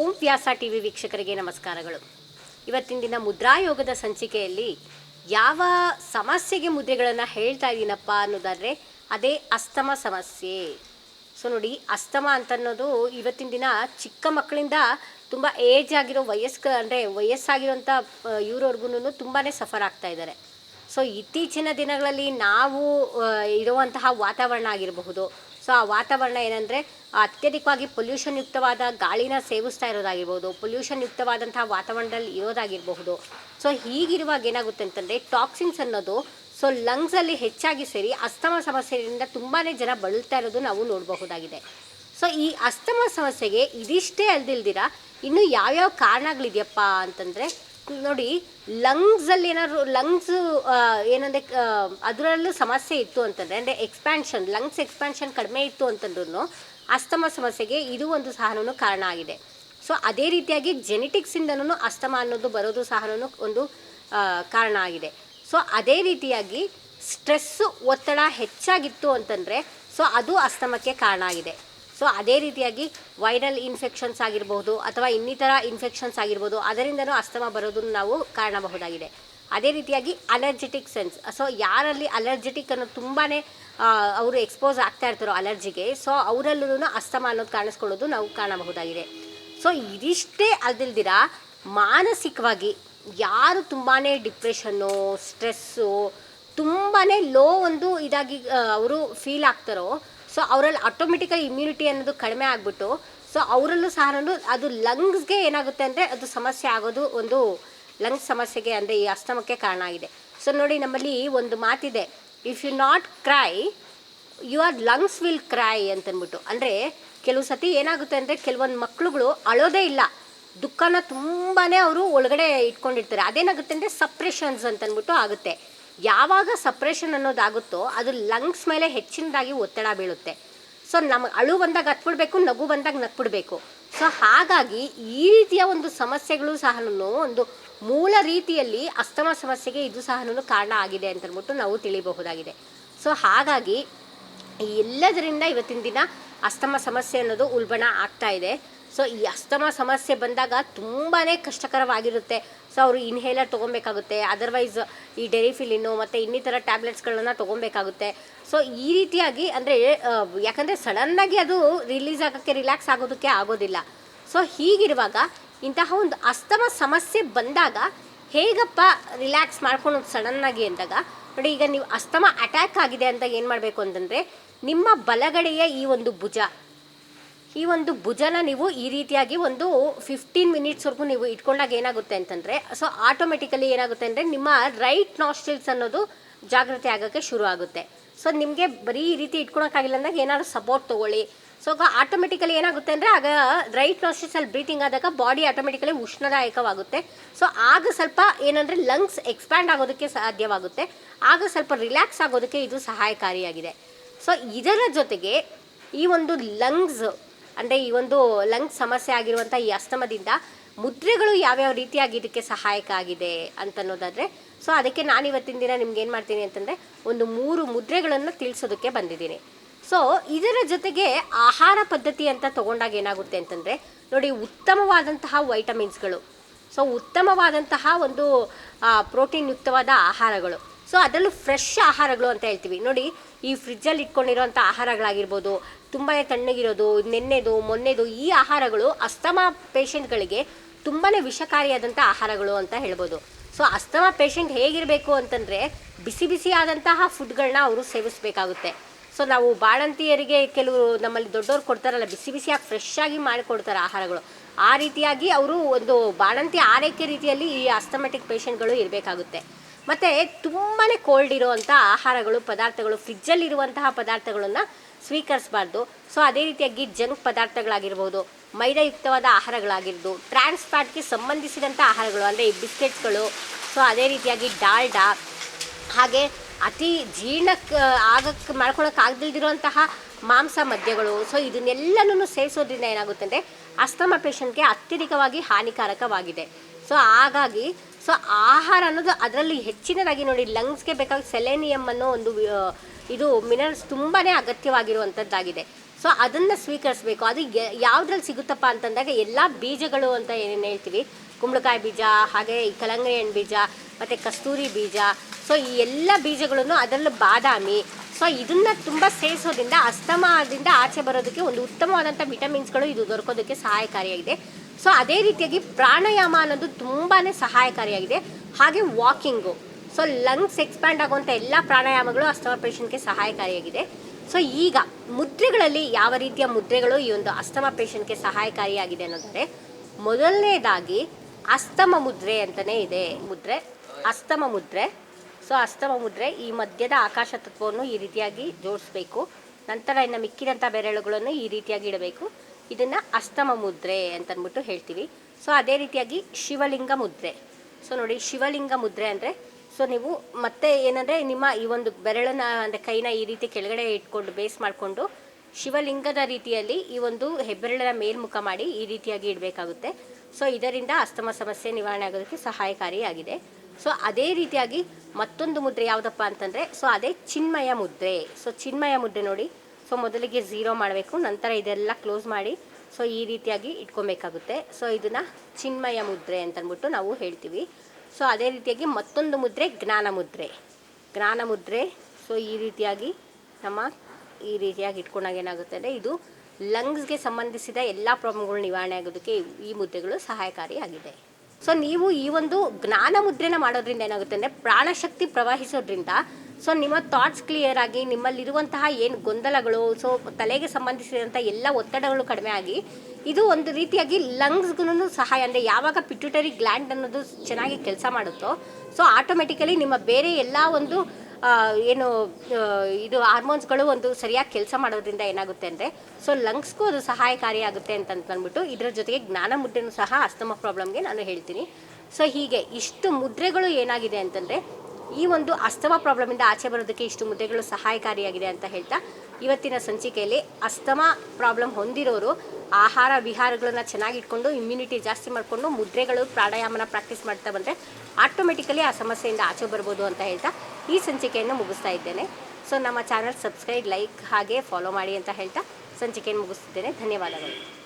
ಓಂ ವ್ಯಾಸ T V ವೀಕ್ಷಕರಿಗೆ ನಮಸ್ಕಾರಗಳು. ಇವತ್ತಿನ ದಿನ ಮುದ್ರಾಯೋಗದ ಸಂಚಿಕೆಯಲ್ಲಿ ಯಾವ ಸಮಸ್ಯೆಗೆ ಮುದ್ರೆಗಳನ್ನು ಹೇಳ್ತಾ ಇದ್ದೀನಪ್ಪ ಅನ್ನೋದಾದರೆ ಅದೇ ಅಸ್ತಮ ಸಮಸ್ಯೆ. ಸೊ ನೋಡಿ, ಅಸ್ತಮ ಅಂತ ಅನ್ನೋದು ಇವತ್ತಿನ ದಿನ ಚಿಕ್ಕ ಮಕ್ಕಳಿಂದ ತುಂಬ ಏಜ್ ಆಗಿರೋ ವಯಸ್ಕ, ಅಂದರೆ ವಯಸ್ಸಾಗಿರೋಂಥ ಇವ್ರವ್ರಿಗೂ ತುಂಬಾ ಸಫರ್ ಆಗ್ತಾ ಇದ್ದಾರೆ ಸೊ ಇತ್ತೀಚಿನ ದಿನಗಳಲ್ಲಿ ನಾವು ಇರುವಂತಹ ವಾತಾವರಣ ಆಗಿರಬಹುದು ಸೊ ಆ ವಾತಾವರಣ ಏನಂದರೆ ಅತ್ಯಧಿಕವಾಗಿ ಪೊಲ್ಯೂಷನ್ ಯುಕ್ತವಾದ ಗಾಳಿನ ಸೇವಿಸ್ತಾ ಇರೋದಾಗಿರ್ಬೋದು ಪೊಲ್ಯೂಷನ್ ಯುಕ್ತವಾದಂತಹ ವಾತಾವರಣದಲ್ಲಿ ಇರೋದಾಗಿರಬಹುದು. ಸೊ ಹೀಗಿರುವಾಗ ಏನಾಗುತ್ತೆ ಅಂತಂದರೆ ಟಾಕ್ಸಿನ್ಸ್ ಅನ್ನೋದು ಸೊ ಲಂಗ್ಸಲ್ಲಿ ಹೆಚ್ಚಾಗಿ ಸೇರಿ ಅಸ್ತಮ ಸಮಸ್ಯೆಯಿಂದ ತುಂಬಾ ಜನ ಬಳಲ್ತಾ ಇರೋದು ನಾವು ನೋಡಬಹುದಾಗಿದೆ. ಸೊ ಈ ಅಸ್ತಮ ಸಮಸ್ಯೆಗೆ ಇದಿಷ್ಟೇ ಅಲ್ದಿಲ್ದಿರ, ಇನ್ನು ಯಾವ್ಯಾವ ಕಾರಣಗಳಿದೆಯಪ್ಪ ಅಂತಂದರೆ ನೋಡಿ ಲಂಗ್ಸಲ್ಲಿ ಏನಾದ್ರು ಲಂಗ್ಸ್ ಏನಂದರೆ ಅದರಲ್ಲೂ ಸಮಸ್ಯೆ ಇತ್ತು ಅಂತಂದರೆ, ಅಂದರೆ ಎಕ್ಸ್ಪ್ಯಾನ್ಷನ್ ಲಂಗ್ಸ್ ಎಕ್ಸ್ಪ್ಯಾನ್ಷನ್ ಕಡಿಮೆ ಇತ್ತು ಅಂತಂದ್ರೂ ಅಸ್ತಮ ಸಮಸ್ಯೆಗೆ ಇದು ಒಂದು ಸಹನೂ ಕಾರಣ ಆಗಿದೆ. ಸೊ ಅದೇ ರೀತಿಯಾಗಿ ಜೆನೆಟಿಕ್ಸಿಂದನೂ ಅಸ್ತಮ ಅನ್ನೋದು ಬರೋದು ಸಹನೂ ಒಂದು ಕಾರಣ ಆಗಿದೆ. ಸೊ ಅದೇ ರೀತಿಯಾಗಿ ಸ್ಟ್ರೆಸ್ಸು ಒತ್ತಡ ಹೆಚ್ಚಾಗಿತ್ತು ಅಂತಂದರೆ ಸೊ ಅದು ಅಸ್ತಮಕ್ಕೆ ಕಾರಣ ಆಗಿದೆ. ಸೊ ಅದೇ ರೀತಿಯಾಗಿ ವೈರಲ್ ಇನ್ಫೆಕ್ಷನ್ಸ್ ಆಗಿರಬಹುದು ಅಥವಾ ಇನ್ನಿತರ ಇನ್ಫೆಕ್ಷನ್ಸ್ ಆಗಿರ್ಬೋದು, ಅದರಿಂದನೂ ಅಸ್ತಮ ಬರೋದನ್ನು ನಾವು ಕಾಣಬಹುದಾಗಿದೆ. ಅದೇ ರೀತಿಯಾಗಿ ಅಲರ್ಜೆಟಿಕ್ ಸೆನ್ಸ್ ಸೊ ಯಾರಲ್ಲಿ ಅಲರ್ಜೆಟಿಕ್ ಅನ್ನೋದು ತುಂಬಾ ಅವರು ಎಕ್ಸ್ಪೋಸ್ ಆಗ್ತಾ ಇರ್ತಾರೋ ಅಲರ್ಜಿಗೆ ಸೊ ಅವರಲ್ಲೂ ಅಸ್ತಮ ಅನ್ನೋದು ಕಾಣಿಸ್ಕೊಳ್ಳೋದು ನಾವು ಕಾಣಬಹುದಾಗಿದೆ. ಸೊ ಇದಿಷ್ಟೇ ಅಲ್ದಿಲ್ದಿರ, ಮಾನಸಿಕವಾಗಿ ಯಾರು ತುಂಬಾ ಡಿಪ್ರೆಷನ್ನು, ಸ್ಟ್ರೆಸ್ಸು ತುಂಬಾ ಲೋ ಒಂದು ಇದಾಗಿ ಅವರು ಫೀಲ್ ಆಗ್ತಾರೋ ಸೊ ಅವರಲ್ಲಿ ಆಟೋಮೆಟಿಕಲಿ ಇಮ್ಯುನಿಟಿ ಅನ್ನೋದು ಕಡಿಮೆ ಆಗಿಬಿಟ್ಟು ಸೊ ಅವರಲ್ಲೂ ಸಹ ಅದು ಲಂಗ್ಸ್ಗೆ ಏನಾಗುತ್ತೆ ಅಂದರೆ ಅದು ಸಮಸ್ಯೆ ಆಗೋದು ಒಂದು ಲಂಗ್ಸ್ ಸಮಸ್ಯೆಗೆ ಅಂದರೆ ಈ ಅಸ್ತಮಕ್ಕೆ ಕಾರಣ ಆಗಿದೆ. ಸೊ ನೋಡಿ ನಮ್ಮಲ್ಲಿ ಒಂದು ಮಾತಿದೆ if you not cry your lungs will cry ಅಂತಂದ್ಬಿಟ್ಟು ಅಂದರೆ ಕೆಲವು ಸತಿ ಏನಾಗುತ್ತೆ ಅಂದರೆ ಕೆಲವೊಂದು ಮಕ್ಕಳುಗಳು ಅಳೋದೇ ಇಲ್ಲ. ದುಃಖನ ತುಂಬಾ ಅವರು ಒಳಗಡೆ ಇಟ್ಕೊಂಡಿರ್ತಾರೆ. ಅದೇನಾಗುತ್ತೆ ಅಂದರೆ ಸಪ್ರೆಷನ್ಸ್ ಅಂತಂದ್ಬಿಟ್ಟು ಆಗುತ್ತೆ. ಯಾವಾಗ ಸಪ್ರೇಷನ್ ಅನ್ನೋದಾಗುತ್ತೋ ಅದು ಲಂಗ್ಸ್ ಮೇಲೆ ಹೆಚ್ಚಿನದಾಗಿ ಒತ್ತಡ ಬೀಳುತ್ತೆ. ಸೊ ನಮಗೆ ಅಳು ಬಂದಾಗ ಹತ್ಬಿಡ್ಬೇಕು, ನಗು ಬಂದಾಗ ನಕ್ಬಿಡ್ಬೇಕು. ಸೊ, ಹಾಗಾಗಿ ಈ ರೀತಿಯ ಒಂದು ಸಮಸ್ಯೆಗಳು ಸಹ ಒಂದು ಮೂಲ ರೀತಿಯಲ್ಲಿ ಅಸ್ತಮ ಸಮಸ್ಯೆಗೆ ಇದು ಸಹ ಕಾರಣ ಆಗಿದೆ ಅಂತ ಅಂದ್ಬಿಟ್ಟು ನಾವು ತಿಳಿಬಹುದಾಗಿದೆ. ಸೊ, ಹಾಗಾಗಿ ಎಲ್ಲದರಿಂದ ಇವತ್ತಿನ ದಿನ ಅಸ್ತಮ ಸಮಸ್ಯೆ ಅನ್ನೋದು ಉಲ್ಬಣ ಆಗ್ತಾ ಇದೆ. ಸೊ ಈ ಅಸ್ತಮ ಸಮಸ್ಯೆ ಬಂದಾಗ ತುಂಬಾ ಕಷ್ಟಕರವಾಗಿರುತ್ತೆ. ಸೊ ಅವರು ಇನ್ಹೇಲರ್ ತೊಗೊಬೇಕಾಗುತ್ತೆ ಅದರ್ವೈಸ್ ಈ ಡೆರಿಫಿಲಿನ್ನು ಮತ್ತು ಇನ್ನಿತರ ಟ್ಯಾಬ್ಲೆಟ್ಸ್ಗಳನ್ನ ತೊಗೊಬೇಕಾಗುತ್ತೆ ಸೊ ಈ ರೀತಿಯಾಗಿ ಅಂದರೆ ಯಾಕಂದರೆ ಸಡನ್ನಾಗಿ ಅದು ರಿಲೀಸ್ ಆಗೋಕ್ಕೆ ರಿಲ್ಯಾಕ್ಸ್ ಆಗೋದಕ್ಕೆ ಆಗೋದಿಲ್ಲ. ಸೊ ಹೀಗಿರುವಾಗ ಇಂತಹ ಒಂದು ಅಸ್ತಮ ಸಮಸ್ಯೆ ಬಂದಾಗ ಹೇಗಪ್ಪ ರಿಲ್ಯಾಕ್ಸ್ ಮಾಡ್ಕೊಳೋದು ಸಡನ್ನಾಗಿ ಅಂದಾಗ, ನೋಡಿ ಈಗ ನೀವು ಅಸ್ತಮ ಅಟ್ಯಾಕ್ ಆಗಿದೆ ಅಂತ ಏನು ಮಾಡಬೇಕು ಅಂತಂದರೆ, ನಿಮ್ಮ ಬಲಗಡೆಯ ಈ ಒಂದು ಭುಜ ಈ ಒಂದು ಭುಜನ ನೀವು ಈ ರೀತಿಯಾಗಿ ಒಂದು ಫಿಫ್ಟೀನ್ ಮಿನಿಟ್ಸ್ವರೆಗೂ ನೀವು ಇಟ್ಕೊಂಡಾಗ ಏನಾಗುತ್ತೆ ಅಂತಂದರೆ ಸೊ ಆಟೋಮೆಟಿಕಲಿ ಏನಾಗುತ್ತೆ ಅಂದರೆ ನಿಮ್ಮ ರೈಟ್ ನಾಸ್ಟ್ರಿಲ್ಸ್ ಅನ್ನೋದು ಜಾಗೃತಿ ಆಗೋಕ್ಕೆ ಶುರು ಆಗುತ್ತೆ. ಸೊ ನಿಮಗೆ ಬರೀ ಈ ರೀತಿ ಇಟ್ಕೊಳಕ್ಕಾಗಿಲ್ಲ ಅಂದಾಗ ಏನಾದ್ರು ಸಪೋರ್ಟ್ ತೊಗೊಳ್ಳಿ. ಸೊ ಆಟೋಮೆಟಿಕಲಿ ಏನಾಗುತ್ತೆ ಅಂದರೆ ಆಗ ರೈಟ್ ನಾಸ್ಟ್ರಿಲ್ಸಲ್ಲಿ ಬ್ರೀತಿಂಗ್ ಆದಾಗ ಬಾಡಿ ಆಟೋಮೆಟಿಕಲಿ ಉಷ್ಣದಾಯಕವಾಗುತ್ತೆ. ಸೊ ಆಗ ಸ್ವಲ್ಪ ಏನಂದರೆ ಲಂಗ್ಸ್ ಎಕ್ಸ್ಪ್ಯಾಂಡ್ ಆಗೋದಕ್ಕೆ ಸಾಧ್ಯವಾಗುತ್ತೆ. ಆಗ ಸ್ವಲ್ಪ ರಿಲ್ಯಾಕ್ಸ್ ಆಗೋದಕ್ಕೆ ಇದು ಸಹಾಯಕಾರಿಯಾಗಿದೆ. ಸೊ ಇದರ ಜೊತೆಗೆ ಈ ಒಂದು ಲಂಗ್ಸ್ ಅಂದರೆ ಈ ಒಂದು ಲಂಗ್ ಸಮಸ್ಯೆ ಆಗಿರುವಂಥ ಈ ಅಸ್ತಮದಿಂದ ಮುದ್ರೆಗಳು ಯಾವ್ಯಾವ ರೀತಿಯಾಗಿ ಇದಕ್ಕೆ ಸಹಾಯಕ ಆಗಿದೆ ಅಂತ ಅನ್ನೋದಾದರೆ ಸೊ ಅದಕ್ಕೆ ನಾನು ಇವತ್ತಿನ ದಿನ ನಿಮ್ಗೆ ಏನು ಮಾಡ್ತೀನಿ ಅಂತಂದರೆ ಒಂದು ಮೂರು ಮುದ್ರೆಗಳನ್ನು ತಿಳಿಸೋದಕ್ಕೆ ಬಂದಿದ್ದೀನಿ. ಸೊ ಇದರ ಜೊತೆಗೆ ಆಹಾರ ಪದ್ಧತಿ ಅಂತ ತಗೊಂಡಾಗ ಏನಾಗುತ್ತೆ ಅಂತಂದರೆ, ನೋಡಿ ಉತ್ತಮವಾದಂತಹ ವೈಟಮಿನ್ಸ್ಗಳು ಸೊ ಉತ್ತಮವಾದಂತಹ ಒಂದು ಪ್ರೋಟೀನ್ ಯುಕ್ತವಾದ ಆಹಾರಗಳು. ಸೊ ಅದರಲ್ಲೂ ಫ್ರೆಶ್ ಆಹಾರಗಳು ಅಂತ ಹೇಳ್ತೀವಿ. ನೋಡಿ, ಈ ಫ್ರಿಜ್ಜಲ್ಲಿ ಇಟ್ಕೊಂಡಿರೋಂಥ ಆಹಾರಗಳಾಗಿರ್ಬೋದು ತುಂಬಾ ತಣ್ಣಗಿರೋದು, ನೆನ್ನೆದು, ಮೊನ್ನೆದು, ಈ ಆಹಾರಗಳು ಅಸ್ತಮಾ ಪೇಷಂಟ್ಗಳಿಗೆ ತುಂಬಾ ವಿಷಕಾರಿಯಾದಂಥ ಆಹಾರಗಳು ಅಂತ ಹೇಳ್ಬೋದು. ಸೊ ಅಸ್ತಮಾ ಪೇಷಂಟ್ ಹೇಗಿರಬೇಕು ಅಂತಂದರೆ, ಬಿಸಿ ಬಿಸಿಯಾದಂತಹ ಫುಡ್ಗಳನ್ನ ಅವರು ಸೇವಿಸಬೇಕಾಗುತ್ತೆ. ಸೊ ನಾವು ಬಾಣಂತಿಯರಿಗೆ ಕೆಲವರು ನಮ್ಮಲ್ಲಿ ದೊಡ್ಡವ್ರು ಕೊಡ್ತಾರಲ್ಲ, ಬಿಸಿ ಬಿಸಿಯಾಗಿ ಫ್ರೆಶ್ ಆಗಿ ಮಾಡಿಕೊಡ್ತಾರೆ ಆಹಾರಗಳು. ಆ ರೀತಿಯಾಗಿ ಅವರು ಒಂದು ಬಾಣಂತಿ ಆರೈಕೆ ರೀತಿಯಲ್ಲಿ ಈ ಅಸ್ತಮೆಟಿಕ್ ಪೇಷಂಟ್ಗಳು ಇರಬೇಕಾಗುತ್ತೆ. ಮತ್ತು ತುಂಬಾ ಕೋಲ್ಡ್ ಇರುವಂಥ ಆಹಾರಗಳು, ಪದಾರ್ಥಗಳು ಫ್ರಿಜ್ಜಲ್ಲಿರುವಂತಹ ಪದಾರ್ಥಗಳನ್ನು ಸ್ವೀಕರಿಸಬಾರ್ದು. ಸೊ ಅದೇ ರೀತಿಯಾಗಿ ಜಂಕ್ ಪದಾರ್ಥಗಳಾಗಿರ್ಬೋದು, ಮೈದಾಯುಕ್ತವಾದ ಆಹಾರಗಳಾಗಿರ್ಬೋದು ಟ್ರಾನ್ಸ್ ಫ್ಯಾಟ್ಗೆ ಸಂಬಂಧಿಸಿದಂಥ ಆಹಾರಗಳು, ಅಂದರೆ ಈ ಬಿಸ್ಕೆಟ್ಸ್ಗಳು ಸೊ ಅದೇ ರೀತಿಯಾಗಿ ಡಾಲ್ಡಾ, ಹಾಗೆ ಅತಿ ಜೀರ್ಣಕ್ಕೆ ಆಗಕ್ಕೆ ಮಾಡ್ಕೊಳಕ್ಕೆ ಮಾಂಸ ಮದ್ಯಗಳು. ಸೊ ಇದನ್ನೆಲ್ಲನೂ ಸೇವಿಸೋದ್ರಿಂದ ಏನಾಗುತ್ತೆ ಅಂದರೆ, ಅಸ್ತಮ ಪೇಷಂಟ್ಗೆ ಅತ್ಯಧಿಕವಾಗಿ ಹಾನಿಕಾರಕವಾಗಿದೆ. ಸೊ ಹಾಗಾಗಿ ಸೊ ಆಹಾರ ಅನ್ನೋದು ಅದರಲ್ಲಿ ಹೆಚ್ಚಿನದಾಗಿ ನೋಡಿ ಲಂಗ್ಸ್ಗೆ ಬೇಕಾಗಿ ಸೆಲೆನಿಯಮ್ ಅನ್ನೋ ಒಂದು ಇದು ಮಿನರಲ್ಸ್ ತುಂಬಾ ಅಗತ್ಯವಾಗಿರುವಂಥದ್ದಾಗಿದೆ ಸೊ ಅದನ್ನು ಸ್ವೀಕರಿಸಬೇಕು. ಅದು ಯಾವುದ್ರಲ್ಲಿ ಸಿಗುತ್ತಪ್ಪ ಅಂತಂದಾಗ ಎಲ್ಲ ಬೀಜಗಳು ಅಂತ ಏನೇನು ಹೇಳ್ತೀವಿ? ಕುಂಬಳಕಾಯಿ ಬೀಜ, ಹಾಗೆ ಈ ಕಲಂಗಡಿ ಹಣ್ಣು ಬೀಜ, ಮತ್ತು ಕಸ್ತೂರಿ ಬೀಜ. ಸೊ ಈ ಎಲ್ಲ ಬೀಜಗಳನ್ನು ಅದರಲ್ಲೂ ಬಾದಾಮಿ. ಸೊ ಇದನ್ನು ತುಂಬ ಸೇವಿಸೋದ್ರಿಂದ ಅಸ್ತಮಾದಿಂದ ಆಚೆ ಬರೋದಕ್ಕೆ ಒಂದು ಉತ್ತಮವಾದಂಥ ವಿಟಮಿನ್ಸ್ಗಳು ಇದು ದೊರಕೋದಕ್ಕೆ ಸಹಾಯಕಾರಿಯಾಗಿದೆ. ಸೊ ಅದೇ ರೀತಿಯಾಗಿ ಪ್ರಾಣಾಯಾಮ ಅನ್ನೋದು ತುಂಬಾ ಸಹಾಯಕಾರಿಯಾಗಿದೆ. ಹಾಗೆ ವಾಕಿಂಗು ಸೊ ಲಂಗ್ಸ್ ಎಕ್ಸ್ಪ್ಯಾಂಡ್ ಆಗುವಂಥ ಎಲ್ಲ ಪ್ರಾಣಾಯಾಮಗಳು ಅಸ್ತಮ ಪೇಷಂಟ್ಗೆ ಸಹಾಯಕಾರಿಯಾಗಿದೆ. ಸೊ ಈಗ ಮುದ್ರೆಗಳಲ್ಲಿ ಯಾವ ರೀತಿಯ ಮುದ್ರೆಗಳು ಈ ಒಂದು ಅಸ್ತಮ ಪೇಷಂಟ್ಗೆ ಸಹಾಯಕಾರಿಯಾಗಿದೆ ಅನ್ನೋದಾದರೆ, ಮೊದಲನೇದಾಗಿ ಅಸ್ತಮ ಮುದ್ರೆ ಅಂತಲೇ ಇದೆ ಮುದ್ರೆ. ಅಸ್ತಮ ಮುದ್ರೆ. ಸೊ ಅಸ್ತಮ ಮುದ್ರೆ ಈ ಮಧ್ಯದ ಆಕಾಶ ತತ್ವವನ್ನು ಈ ರೀತಿಯಾಗಿ ಜೋಡಿಸ್ಬೇಕು. ನಂತರ ಇನ್ನು ಮಿಕ್ಕಿದಂಥ ಬೆರಳುಗಳನ್ನು ಈ ರೀತಿಯಾಗಿ ಇಡಬೇಕು. ಇದನ್ನು ಅಸ್ತಮ ಮುದ್ರೆ ಅಂತ ಅಂದ್ಬಿಟ್ಟು ಹೇಳ್ತೀವಿ. ಸೊ ಅದೇ ರೀತಿಯಾಗಿ ಶಿವಲಿಂಗ ಮುದ್ರೆ. ಸೊ ನೋಡಿ ಶಿವಲಿಂಗ ಮುದ್ರೆ ಅಂದರೆ ಸೊ ನೀವು ಮತ್ತೆ ಏನಂದರೆ ನಿಮ್ಮ ಈ ಒಂದು ಬೆರಳನ್ನ ಅಂದರೆ ಕೈನ ಈ ರೀತಿ ಕೆಳಗಡೆ ಇಟ್ಕೊಂಡು ಬೇಸ್ ಮಾಡಿಕೊಂಡು ಶಿವಲಿಂಗದ ರೀತಿಯಲ್ಲಿ ಈ ಒಂದು ಹೆಬ್ಬೆರಳನ ಮೇಲ್ಮುಖ ಮಾಡಿ ಈ ರೀತಿಯಾಗಿ ಇಡಬೇಕಾಗುತ್ತೆ. ಸೊ ಇದರಿಂದ ಅಸ್ತಮ ಸಮಸ್ಯೆ ನಿವಾರಣೆ ಆಗೋದಕ್ಕೆ ಸಹಾಯಕಾರಿಯಾಗಿದೆ. ಸೊ ಅದೇ ರೀತಿಯಾಗಿ ಮತ್ತೊಂದು ಮುದ್ರೆ ಯಾವುದಪ್ಪ ಅಂತಂದರೆ ಸೊ ಅದೇ ಚಿನ್ಮಯ ಮುದ್ರೆ. ಸೊ ಚಿನ್ಮಯ ಮುದ್ರೆ ನೋಡಿ ಸೊ ಮೊದಲಿಗೆ ಝೀರೋ ಮಾಡಬೇಕು, ನಂತರ ಇದೆಲ್ಲ ಕ್ಲೋಸ್ ಮಾಡಿ, ಸೊ ಈ ರೀತಿಯಾಗಿ ಇಟ್ಕೊಬೇಕಾಗುತ್ತೆ. ಸೊ ಇದನ್ನು ಚಿನ್ಮಯ ಮುದ್ರೆ ಅಂತಂದ್ಬಿಟ್ಟು ನಾವು ಹೇಳ್ತೀವಿ. ಸೊ ಅದೇ ರೀತಿಯಾಗಿ ಮತ್ತೊಂದು ಮುದ್ರೆ ಜ್ಞಾನ ಮುದ್ರೆ. ಜ್ಞಾನ ಮುದ್ರೆ, ಸೊ ಈ ರೀತಿಯಾಗಿ ನಮ್ಮ ಈ ರೀತಿಯಾಗಿ ಇಟ್ಕೊಂಡಾಗ ಏನಾಗುತ್ತೆ ಅಂದರೆ ಇದು ಲಂಗ್ಸ್ಗೆ ಸಂಬಂಧಿಸಿದ ಎಲ್ಲ ಪ್ರಾಬ್ಲಮ್ಗಳು ನಿವಾರಣೆ ಆಗೋದಕ್ಕೆ ಈ- ಮುದ್ರೆಗಳು ಸಹಾಯಕಾರಿಯಾಗಿದೆ ಸೊ ನೀವು ಈ ಒಂದು ಜ್ಞಾನ ಮುದ್ರೆನ ಮಾಡೋದ್ರಿಂದ ಏನಾಗುತ್ತೆ ಅಂದರೆ ಪ್ರಾಣಶಕ್ತಿ ಪ್ರವಹಿಸೋದ್ರಿಂದ ಸೊ ನಿಮ್ಮ ಥಾಟ್ಸ್ ಕ್ಲಿಯರ್ ಆಗಿ ನಿಮ್ಮಲ್ಲಿರುವಂತಹ ಏನು ಗೊಂದಲಗಳು ಸೊ ತಲೆಗೆ ಸಂಬಂಧಿಸಿದಂಥ ಎಲ್ಲ ಒತ್ತಡಗಳು ಕಡಿಮೆ ಆಗಿ, ಇದು ಒಂದು ರೀತಿಯಾಗಿ ಲಂಗ್ಸ್ಗೂ ಸಹಾಯ, ಅಂದರೆ ಯಾವಾಗ ಪಿಟ್ಯುಟರಿ ಗ್ಲ್ಯಾಂಡ್ ಅನ್ನೋದು ಚೆನ್ನಾಗಿ ಕೆಲಸ ಮಾಡುತ್ತೋ ಸೊ ಆಟೋಮೆಟಿಕಲಿ ನಿಮ್ಮ ಬೇರೆ ಎಲ್ಲ ಒಂದು ಏನು ಇದು ಹಾರ್ಮೋನ್ಸ್ಗಳು ಒಂದು ಸರಿಯಾಗಿ ಕೆಲಸ ಮಾಡೋದ್ರಿಂದ ಏನಾಗುತ್ತೆ ಅಂದರೆ ಸೊ ಲಂಗ್ಸ್ಗೂ ಅದು ಸಹಾಯಕಾರಿಯಾಗುತ್ತೆ ಅಂತ ಅಂದ್ಬಿಟ್ಟು, ಇದರ ಜೊತೆಗೆ ಜ್ಞಾನ ಮುದ್ರೆನೂ ಸಹ ಅಸ್ತಮ ಪ್ರಾಬ್ಲಮ್ಗೆ ನಾನು ಹೇಳ್ತೀನಿ. ಸೊ ಹೀಗೆ ಇಷ್ಟು ಮುದ್ರೆಗಳು ಏನಾಗಿದೆ ಅಂತಂದರೆ ಈ ಒಂದು ಅಸ್ತಮ ಪ್ರಾಬ್ಲಮಿಂದ ಆಚೆ ಬರೋದಕ್ಕೆ ಇಷ್ಟು ಮುದ್ದೆಗಳು ಸಹಾಯಕಾರಿಯಾಗಿದೆ ಅಂತ ಹೇಳ್ತಾ ಇವತ್ತಿನ ಸಂಚಿಕೆಯಲ್ಲಿ ಅಸ್ತಮ ಪ್ರಾಬ್ಲಮ್ ಹೊಂದಿರೋರು ಆಹಾರ ವಿಹಾರಗಳನ್ನು ಚೆನ್ನಾಗಿ ಇಟ್ಕೊಂಡು ಇಮ್ಯುನಿಟಿ ಜಾಸ್ತಿ ಮಾಡಿಕೊಂಡು, ಮುದ್ರೆಗಳು ಪ್ರಾಣಾಯಾಮನ ಪ್ರಾಕ್ಟೀಸ್ ಮಾಡ್ತಾ ಬಂದರೆ ಆಟೋಮೆಟಿಕಲಿ ಆ ಸಮಸ್ಯೆಯಿಂದ ಆಚೆ ಬರ್ಬೋದು ಅಂತ ಹೇಳ್ತಾ ಈ ಸಂಚಿಕೆಯನ್ನು ಮುಗಿಸ್ತಾ ಇದ್ದೇನೆ. ಸೊ ನಮ್ಮ ಚಾನಲ್ ಸಬ್ಸ್ಕ್ರೈಬ್ ಲೈಕ್ ಹಾಗೆ ಫಾಲೋ ಮಾಡಿ ಅಂತ ಹೇಳ್ತಾ ಸಂಚಿಕೆಯನ್ನು ಮುಗಿಸ್ತಿದ್ದೇನೆ. ಧನ್ಯವಾದಗಳು.